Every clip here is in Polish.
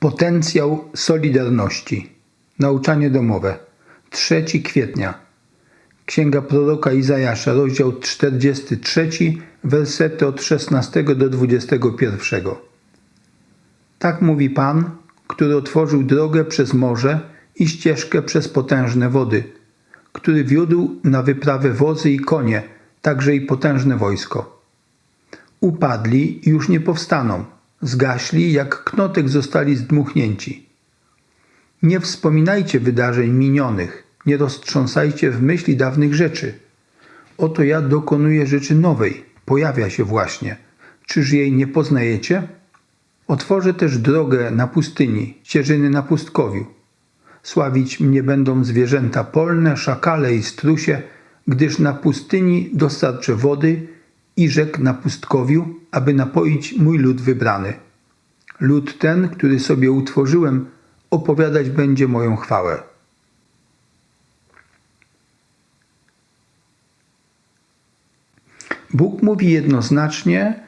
Potencjał Solidarności. Nauczanie domowe. 3 kwietnia. Księga proroka Izajasza, rozdział 43, wersety od 16 do 21. Tak mówi Pan, który otworzył drogę przez morze i ścieżkę przez potężne wody, który wiódł na wyprawę wozy i konie, także i potężne wojsko. Upadli i już nie powstaną, zgaśli, jak knotek zostali zdmuchnięci. Nie wspominajcie wydarzeń minionych, nie roztrząsajcie w myśli dawnych rzeczy. Oto ja dokonuję rzeczy nowej, pojawia się właśnie. Czyż jej nie poznajecie? Otworzę też drogę na pustyni, ścieżyny na pustkowiu. Sławić mnie będą zwierzęta polne, szakale i strusie, gdyż na pustyni dostarczę wody i rzek na pustkowiu, aby napoić mój lud wybrany. Lud ten, który sobie utworzyłem, opowiadać będzie moją chwałę. Bóg mówi jednoznacznie: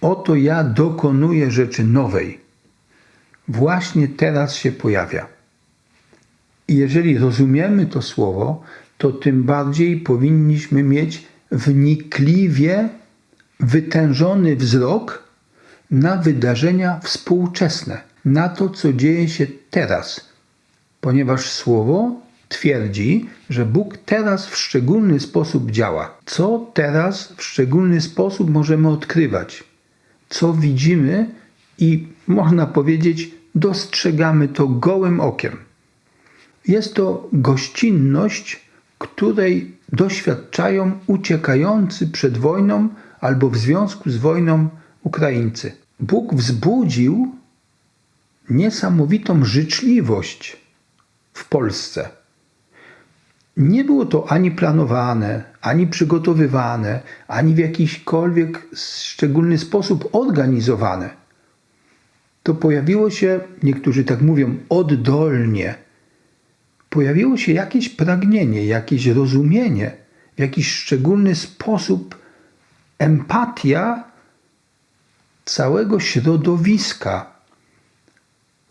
Oto ja dokonuję rzeczy nowej. Właśnie teraz się pojawia. I jeżeli rozumiemy to słowo, to tym bardziej powinniśmy mieć wnikliwie wytężony wzrok na wydarzenia współczesne, na to, co dzieje się teraz, ponieważ słowo twierdzi, że Bóg teraz w szczególny sposób działa. Co teraz w szczególny sposób możemy odkrywać? Co widzimy i można powiedzieć, dostrzegamy to gołym okiem. Jest to gościnność, której doświadczają uciekający przed wojną albo w związku z wojną Ukraińcy. Bóg wzbudził niesamowitą życzliwość w Polsce. Nie było to ani planowane, ani przygotowywane, ani w jakiśkolwiek szczególny sposób organizowane. To pojawiło się, niektórzy tak mówią, oddolnie. Pojawiło się jakieś pragnienie, jakieś rozumienie, w jakiś szczególny sposób empatia całego środowiska,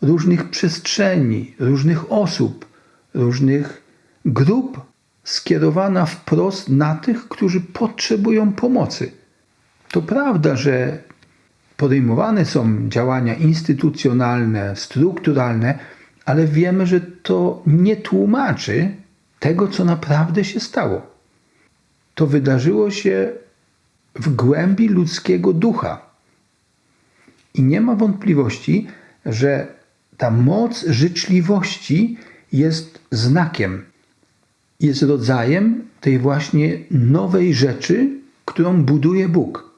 różnych przestrzeni, różnych osób, różnych grup skierowana wprost na tych, którzy potrzebują pomocy. To prawda, że podejmowane są działania instytucjonalne, strukturalne, ale wiemy, że to nie tłumaczy tego, co naprawdę się stało. To wydarzyło się w głębi ludzkiego ducha. I nie ma wątpliwości, że ta moc życzliwości jest znakiem, jest rodzajem tej właśnie nowej rzeczy, którą buduje Bóg,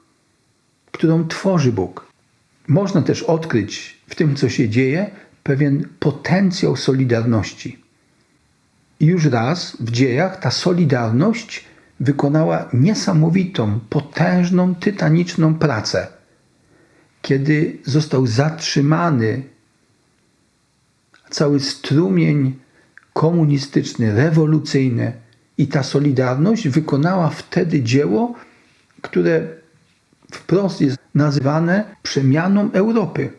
którą tworzy Bóg. Można też odkryć w tym, co się dzieje, pewien potencjał solidarności. I już raz w dziejach ta solidarność wykonała niesamowitą, potężną, tytaniczną pracę. Kiedy został zatrzymany cały strumień komunistyczny, rewolucyjny i ta solidarność wykonała wtedy dzieło, które wprost jest nazywane przemianą Europy.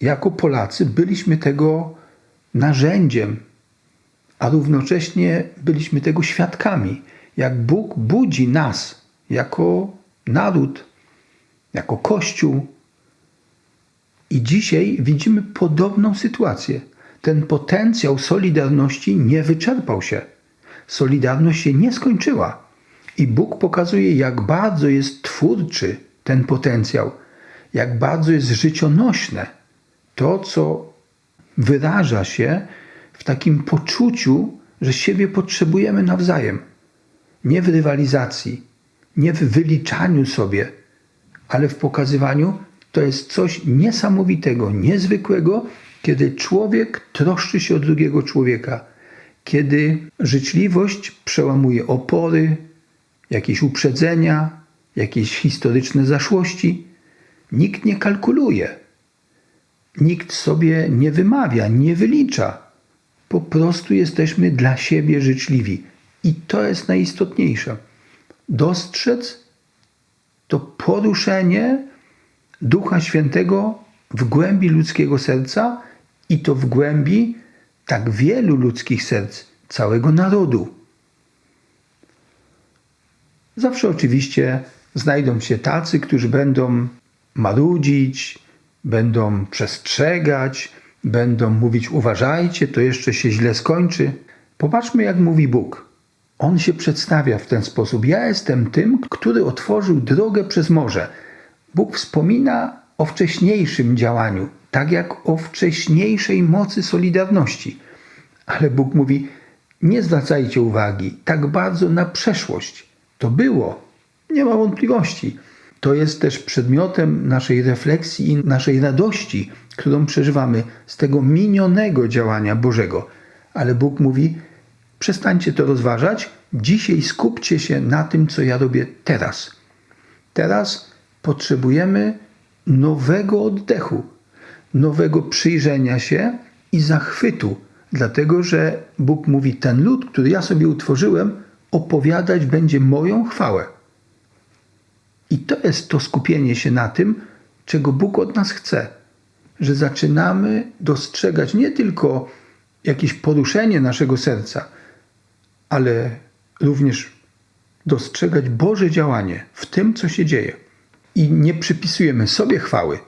Jako Polacy byliśmy tego narzędziem, a równocześnie byliśmy tego świadkami, jak Bóg budzi nas jako naród, jako Kościół. I dzisiaj widzimy podobną sytuację. Ten potencjał solidarności nie wyczerpał się. Solidarność się nie skończyła. I Bóg pokazuje, jak bardzo jest twórczy ten potencjał, jak bardzo jest życionośne to, co wyraża się w takim poczuciu, że siebie potrzebujemy nawzajem. Nie w rywalizacji, nie w wyliczaniu sobie, ale w pokazywaniu, to jest coś niesamowitego, niezwykłego, kiedy człowiek troszczy się o drugiego człowieka, kiedy życzliwość przełamuje opory, jakieś uprzedzenia, jakieś historyczne zaszłości. Nikt nie kalkuluje, nikt sobie nie wymawia, nie wylicza. Po prostu jesteśmy dla siebie życzliwi. I to jest najistotniejsze. Dostrzec to poruszenie Ducha Świętego w głębi ludzkiego serca I to w głębi tak wielu ludzkich serc, całego narodu. Zawsze oczywiście znajdą się tacy, którzy będą marudzić, będą przestrzegać, będą mówić: Uważajcie, to jeszcze się źle skończy. Popatrzmy, jak mówi Bóg. On się przedstawia w ten sposób: Ja jestem tym, który otworzył drogę przez morze. Bóg wspomina o wcześniejszym działaniu, tak jak o wcześniejszej mocy Solidarności. Ale Bóg mówi: Nie zwracajcie uwagi tak bardzo na przeszłość. To było, nie ma wątpliwości. To jest też przedmiotem naszej refleksji i naszej radości, którą przeżywamy z tego minionego działania Bożego. Ale Bóg mówi: przestańcie to rozważać, dzisiaj skupcie się na tym, co ja robię teraz. Teraz potrzebujemy nowego oddechu, nowego przyjrzenia się i zachwytu, dlatego że Bóg mówi: Ten lud, który ja sobie utworzyłem, opowiadać będzie moją chwałę. I to jest to skupienie się na tym, czego Bóg od nas chce. Że zaczynamy dostrzegać nie tylko jakieś poruszenie naszego serca, ale również dostrzegać Boże działanie w tym, co się dzieje. I nie przypisujemy sobie chwały,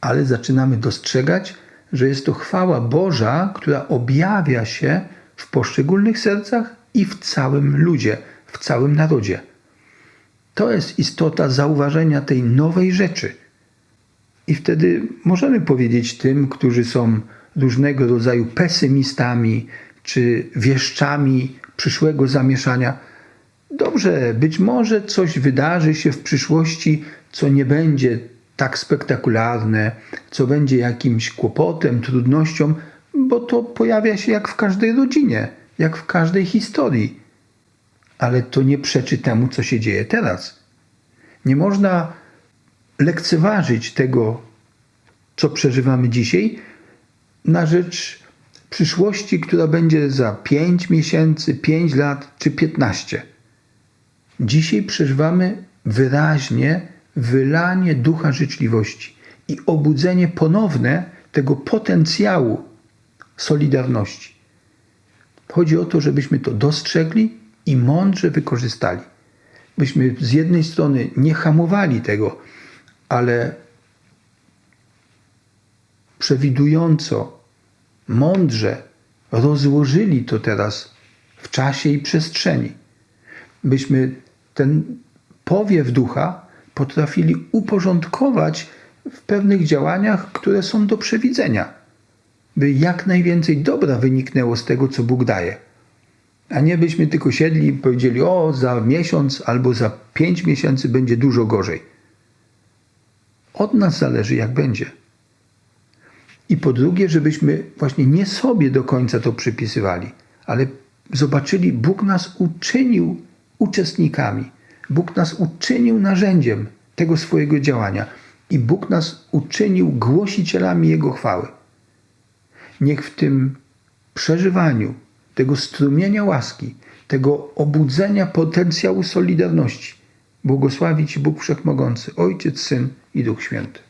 ale zaczynamy dostrzegać, że jest to chwała Boża, która objawia się w poszczególnych sercach i w całym ludzie, w całym narodzie. To jest istota zauważenia tej nowej rzeczy. I wtedy możemy powiedzieć tym, którzy są różnego rodzaju pesymistami czy wieszczami przyszłego zamieszania, dobrze, być może coś wydarzy się w przyszłości, co nie będzie tak spektakularne, co będzie jakimś kłopotem, trudnością, bo to pojawia się jak w każdej rodzinie, jak w każdej historii ale to nie przeczy temu, co się dzieje teraz. Nie można lekceważyć tego, co przeżywamy dzisiaj, na rzecz przyszłości, która będzie za 5 miesięcy, 5 lat czy 15. Dzisiaj przeżywamy wyraźnie wylanie ducha życzliwości i obudzenie ponowne tego potencjału solidarności. Chodzi o to, żebyśmy to dostrzegli i mądrze wykorzystali. Byśmy z jednej strony nie hamowali tego, ale przewidująco, mądrze rozłożyli to teraz w czasie i przestrzeni. Byśmy ten powiew ducha potrafili uporządkować w pewnych działaniach, które są do przewidzenia, by jak najwięcej dobra wyniknęło z tego, co Bóg daje. A nie byśmy tylko siedli i powiedzieli, o, za miesiąc albo za pięć miesięcy będzie dużo gorzej. Od nas zależy, jak będzie. I po drugie, żebyśmy właśnie nie sobie do końca to przypisywali, ale zobaczyli, Bóg nas uczynił uczestnikami. Bóg nas uczynił narzędziem tego swojego działania i Bóg nas uczynił głosicielami Jego chwały. Niech w tym przeżywaniu tego strumienia łaski, tego obudzenia potencjału solidarności błogosławi Ci Bóg Wszechmogący, Ojciec, Syn i Duch Święty.